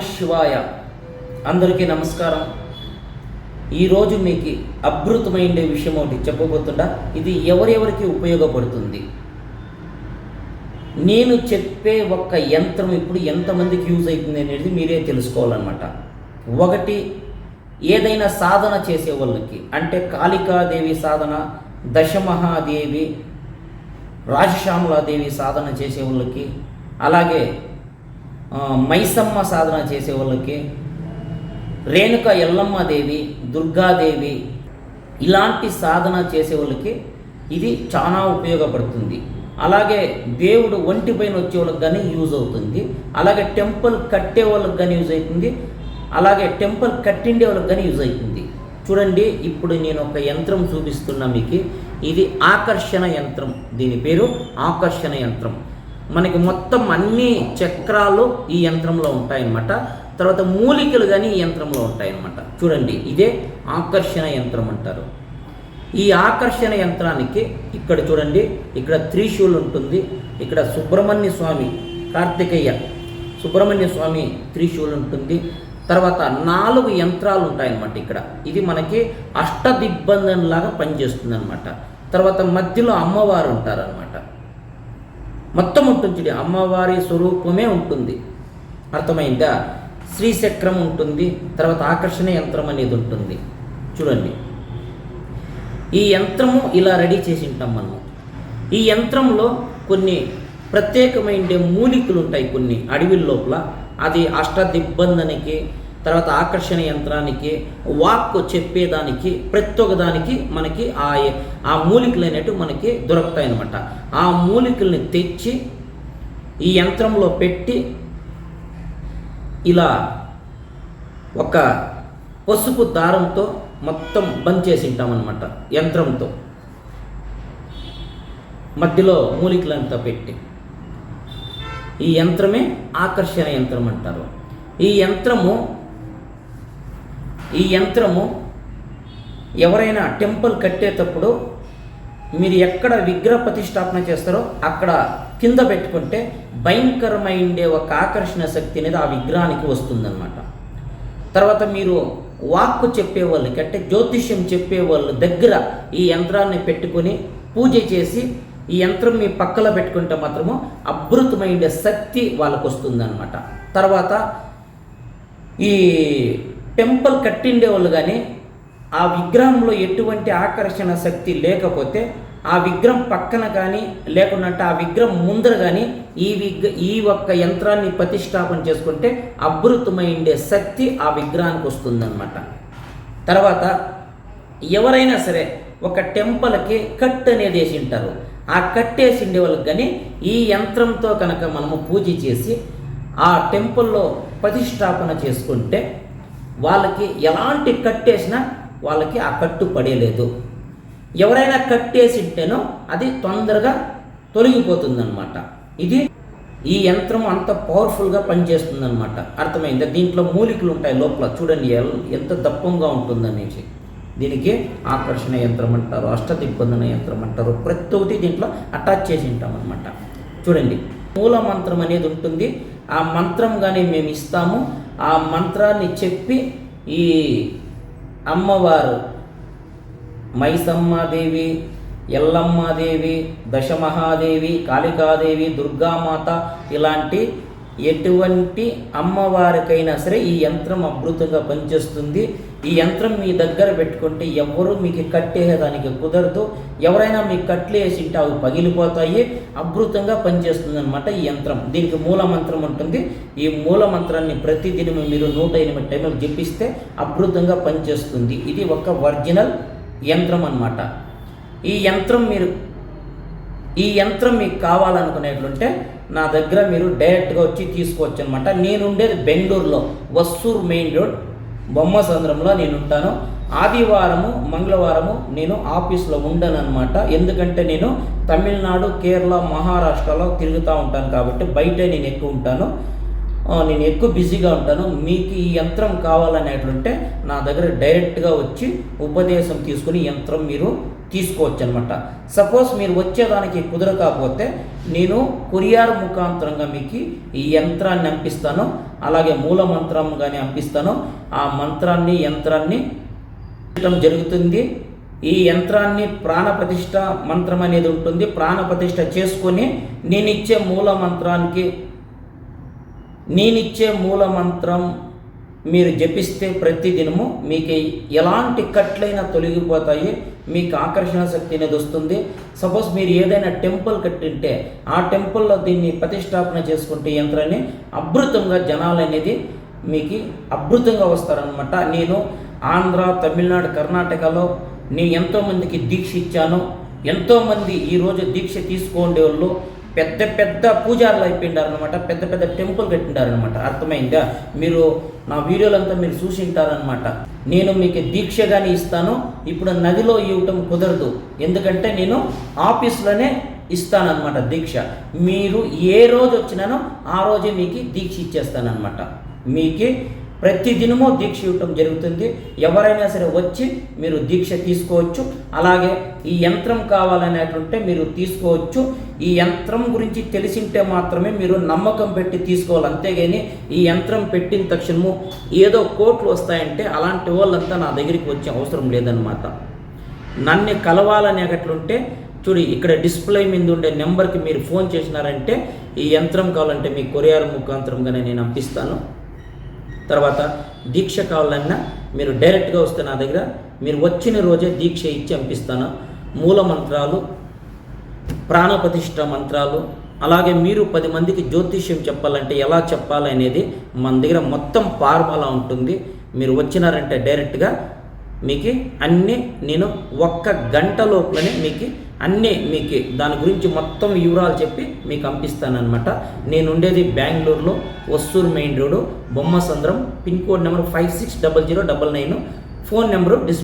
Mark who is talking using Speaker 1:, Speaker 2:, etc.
Speaker 1: శివాయ. అందరికీ నమస్కారం. ఈరోజు మీకు అద్భుతమైన విషయం ఒకటి చెప్పబోతుండా. ఇది ఎవరెవరికి ఉపయోగపడుతుంది? నేను చెప్పే ఒక్క యంత్రం ఇప్పుడు ఎంతమందికి యూజ్ అవుతుంది అనేది మీరే తెలుసుకోవాలన్నమాట. ఒకటి ఏదైనా సాధన చేసే వాళ్ళకి అంటే కాళికాదేవి సాధన దశమహాదేవి రాజశ్యామలాదేవి సాధన చేసే వాళ్ళకి అలాగే మైసమ్మ సాధన చేసే వాళ్ళకి రేణుక ఎల్లమ్మదేవి దుర్గాదేవి ఇలాంటి సాధన చేసే వాళ్ళకి ఇది చాలా ఉపయోగపడుతుంది. అలాగే దేవుడు ఒంటి పైన వచ్చే వాళ్ళకి కానీ యూజ్ అవుతుంది. అలాగే టెంపుల్ కట్టే వాళ్ళకి కానీ యూజ్ అవుతుంది. అలాగే టెంపుల్ కట్టిండే వాళ్ళకి కానీ యూజ్ అవుతుంది. చూడండి ఇప్పుడు నేను ఒక యంత్రం చూపిస్తున్నా మీకు. ఇది ఆకర్షణ యంత్రం. దీని పేరు ఆకర్షణ యంత్రం. మనకి మొత్తం అన్ని చక్రాలు ఈ యంత్రంలో ఉంటాయన్నమాట. తర్వాత మూలికలు కానీ ఈ యంత్రంలో ఉంటాయన్నమాట. చూడండి ఇదే ఆకర్షణ యంత్రం అంటారు. ఈ ఆకర్షణ యంత్రానికి ఇక్కడ చూడండి ఇక్కడ త్రిశూల్ ఉంటుంది ఇక్కడ సుబ్రహ్మణ్య స్వామి కార్తికేయ సుబ్రహ్మణ్య స్వామి త్రిశూల్ ఉంటుంది. తర్వాత నాలుగు యంత్రాలు ఉంటాయన్నమాట ఇక్కడ. ఇది మనకి అష్టదిబ్బందంలాగా పనిచేస్తుంది అనమాట తర్వాత మధ్యలో అమ్మవారు ఉంటారనమాట మొత్తం ఉంటుంది అమ్మవారి స్వరూపమే ఉంటుంది. అర్థమైందా? శ్రీచక్రం ఉంటుంది తర్వాత ఆకర్షణ యంత్రం అనేది ఉంటుంది. చూడండి. ఈ యంత్రము ఇలా రెడీ చేసి ఉంటాం మనం. ఈ యంత్రంలో కొన్ని ప్రత్యేకమైన మూలికలు ఉంటాయి కొన్ని అడవి లోపల. అది అష్టదిబ్బందనికి తర్వాత ఆకర్షణ యంత్రానికి వాక్ చెప్పేదానికి ప్రతి ఒక్క దానికి మనకి ఆ ఆ మూలికలు అనేవి మనకి దొరుకుతాయి అనమాట ఆ మూలికల్ని తెచ్చి ఈ యంత్రంలో పెట్టి ఇలా ఒక పసుపు దారంతో మొత్తం బంద్ చేసి ఉంటామన్నమాట యంత్రంతో. మధ్యలో మూలికలంతా పెట్టి. ఈ యంత్రమే ఆకర్షణ యంత్రం అంటారు. ఈ యంత్రము ఈ యంత్రము ఎవరైనా టెంపుల్ కట్టేటప్పుడు మీరు ఎక్కడ విగ్రహ ప్రతిష్టాపన చేస్తారో అక్కడ కింద పెట్టుకుంటే భయంకరమైండే ఒక ఆకర్షణ శక్తి అనేది ఆ విగ్రహానికి వస్తుందన్నమాట. తర్వాత మీరు వాక్కు చెప్పేవాళ్ళకి అంటే జ్యోతిష్యం చెప్పేవాళ్ళు దగ్గర ఈ యంత్రాన్ని పెట్టుకొని పూజ చేసి ఈ యంత్రం మీ పక్కలో పెట్టుకుంటే మాత్రము అభృతమైన శక్తి వాళ్ళకు వస్తుందన్నమాట తర్వాత ఈ టెంపుల్ కట్టిండే వాళ్ళు కానీ ఆ విగ్రహంలో ఎటువంటి ఆకర్షణ శక్తి లేకపోతే ఆ విగ్రహం పక్కన కానీ లేకుంటే ఆ విగ్రహం ముందర కానీ ఈ విగ్ ఈ ఒక్క యంత్రాన్ని ప్రతిష్టాపన చేసుకుంటే అద్భుతమైండే శక్తి ఆ విగ్రహానికి వస్తుందన్నమాట. తర్వాత ఎవరైనా సరే ఒక టెంపుల్కి కట్ అనేది వేసి ఉంటారు ఆ కట్టేసిండే వాళ్ళకి కానీ ఈ యంత్రంతో కనుక మనము పూజ చేసి ఆ టెంపుల్లో ప్రతిష్టాపన చేసుకుంటే వాళ్ళకి ఎలాంటి కట్టేసినా వాళ్ళకి ఆ కట్టు పడేలేదు. ఎవరైనా కట్టేసి ఉంటేనో అది తొందరగా తొలగిపోతుందన్నమాట. ఇది ఈ యంత్రం అంత పవర్ఫుల్గా పనిచేస్తుందన్నమాట. అర్థమైందా? దీంట్లో మూలికలు ఉంటాయి లోపల. చూడండి ఎంత దప్పంగా ఉంటుందనేసి. దీనికి ఆకర్షణ యంత్రం అంటారు అష్టదిగ్బంధన యంత్రం అంటారు. ప్రతి ఒక్కటి దీంట్లో అటాచ్ చేసి ఉంటాం అనమాట చూడండి మూల మంత్రం అనేది ఉంటుంది. ఆ మంత్రం కానీ మేము ఇస్తాము. ఆ మంత్రాన్ని చెప్పి ఈ అమ్మవారు మైసమ్మాదేవి ఎల్లమ్మాదేవి దశమహాదేవి కాళికాదేవి దుర్గామాత ఇలాంటి ఎటువంటి అమ్మవారికైనా సరే ఈ యంత్రం అద్భుతంగా పనిచేస్తుంది. ఈ యంత్రం మీ దగ్గర పెట్టుకుంటే ఎవరు మీకు కట్టేదానికి కుదరదు. ఎవరైనా మీకు కట్లు వేసింటే అవి పగిలిపోతాయి. అద్భుతంగా పనిచేస్తుంది అనమాట ఈ యంత్రం. దీనికి మూల మంత్రం ఉంటుంది. ఈ మూల మంత్రాన్ని ప్రతిదినం మీరు నూట ఎనిమిది టైంలు జపిస్తే అద్భుతంగా పనిచేస్తుంది. ఇది ఒక ఒరిజినల్ యంత్రం అన్నమాట. ఈ యంత్రం మీరు ఈ యంత్రం మీకు కావాలనుకునేట్లుంటే నా దగ్గర మీరు డైరెక్ట్గా వచ్చి తీసుకోవచ్చు అనమాట నేను ఉండేది బెంగళూరులో. వස්සూరు మెయిన్ రోడ్. బొమ్మ సంద్రంలో నేను ఉంటాను ఆదివారము మంగళవారము నేను ఆఫీస్లో ఉండను అనమాట ఎందుకంటే నేను తమిళనాడు కేరళ మహారాష్ట్రలో తిరుగుతూ ఉంటాను కాబట్టి బయటే నేను ఎక్కువ ఉంటాను. నేను ఎక్కువ బిజీగా ఉంటాను. మీకు ఈ యంత్రం కావాలనేట్లుంటే నా దగ్గర డైరెక్ట్గా వచ్చి ఉపదేశం తీసుకుని యంత్రం మీరు తీసుకోవచ్చు అనమాట సపోజ్ మీరు వచ్చేదానికి కుదరకపోతే నేను కొరియార్ ముఖాంతరంగా మీకు ఈ యంత్రాన్ని అంపిస్తాను అలాగే మూల మంత్రం కానీ అంపిస్తాను. ఆ మంత్రాన్ని యంత్రాన్ని జరుగుతుంది. ఈ యంత్రాన్ని ప్రాణప్రతిష్ట మంత్రం అనేది ఉంటుంది. ప్రాణప్రతిష్ట చేసుకొని నేను ఇచ్చే మూల మంత్రానికి నేనిచ్చే మూల మంత్రం మీరు జపిస్తే ప్రతి దినము మీకు ఎలాంటి కట్లైనా తొలగిపోతాయి. మీకు ఆకర్షణ శక్తి అనేది వస్తుంది. సపోజ్ మీరు ఏదైనా టెంపుల్ కట్టింటే ఆ టెంపుల్లో దీన్ని ప్రతిష్టాపన చేసుకుంటే యంత్రాన్ని అభృతంగా జనాలు అనేది మీకు అభృతంగా వస్తారనమాట నేను ఆంధ్ర తమిళనాడు కర్ణాటకలో నేను ఎంతోమందికి దీక్ష ఇచ్చాను. ఎంతోమంది ఈరోజు దీక్ష తీసుకోండే వాళ్ళు పెద్ద పెద్ద పూజారులు అయిపోయిండారనమాట పెద్ద పెద్ద టెంపుల్ కట్టిండారనమాట అర్థమైందా? మీరు నా వీడియోలంతా మీరు చూసి ఉంటారనమాట నేను మీకు దీక్ష కానీ ఇస్తాను ఇప్పుడు నదిలో ఇవ్వటం కుదరదు. ఎందుకంటే నేను ఆఫీస్లోనే ఇస్తానన్నమాట దీక్ష. మీరు ఏ రోజు వచ్చినానో ఆ రోజే మీకు దీక్ష ఇచ్చేస్తానన్నమాట. మీకు ప్రతి దినము దీక్ష ఇవ్వటం జరుగుతుంది. ఎవరైనా సరే వచ్చి మీరు దీక్ష తీసుకోవచ్చు. అలాగే ఈ యంత్రం కావాలనేటువంటి మీరు తీసుకోవచ్చు. ఈ యంత్రం గురించి తెలిసింటే మాత్రమే మీరు నమ్మకం పెట్టి తీసుకోవాలి. అంతేగాని ఈ యంత్రం పెట్టిన తక్షణము ఏదో కోట్లు వస్తాయంటే అలాంటి వాళ్ళంతా నా దగ్గరికి వచ్చే అవసరం లేదనమాట నన్ను కలవాలని అట్లుంటే చూడు ఇక్కడ డిస్ప్లే మీద ఉండే నెంబర్కి మీరు ఫోన్ చేసినారంటే ఈ యంత్రం కావాలంటే మీ కొరియర్ ముఖాంతరంగానే నేను పంపిస్తాను తర్వాత దీక్ష కావాలన్నా మీరు డైరెక్ట్గా వస్తే నా దగ్గర మీరు వచ్చిన రోజే దీక్ష ఇచ్చి పంపిస్తాను మూల మంత్రాలు ప్రాణప్రతిష్ఠ మంత్రాలు అలాగే మీరు పది మందికి జ్యోతిష్యం చెప్పాలంటే ఎలా చెప్పాలి అనేది మన దగ్గర మొత్తం ఫార్ములా ఉంటుంది. మీరు వచ్చినారంటే డైరెక్ట్గా మీకు అన్నీ నేను ఒక్క గంట లోపలనే మీకు అన్నీ మీకు దాని గురించి మొత్తం వివరాలు చెప్పి మీకు పంపిస్తానమాట నేను ఉండేది బెంగళూరులో వస్తూరు main road Bommasandra pin code number five six double zero double nine. Phone number డిస్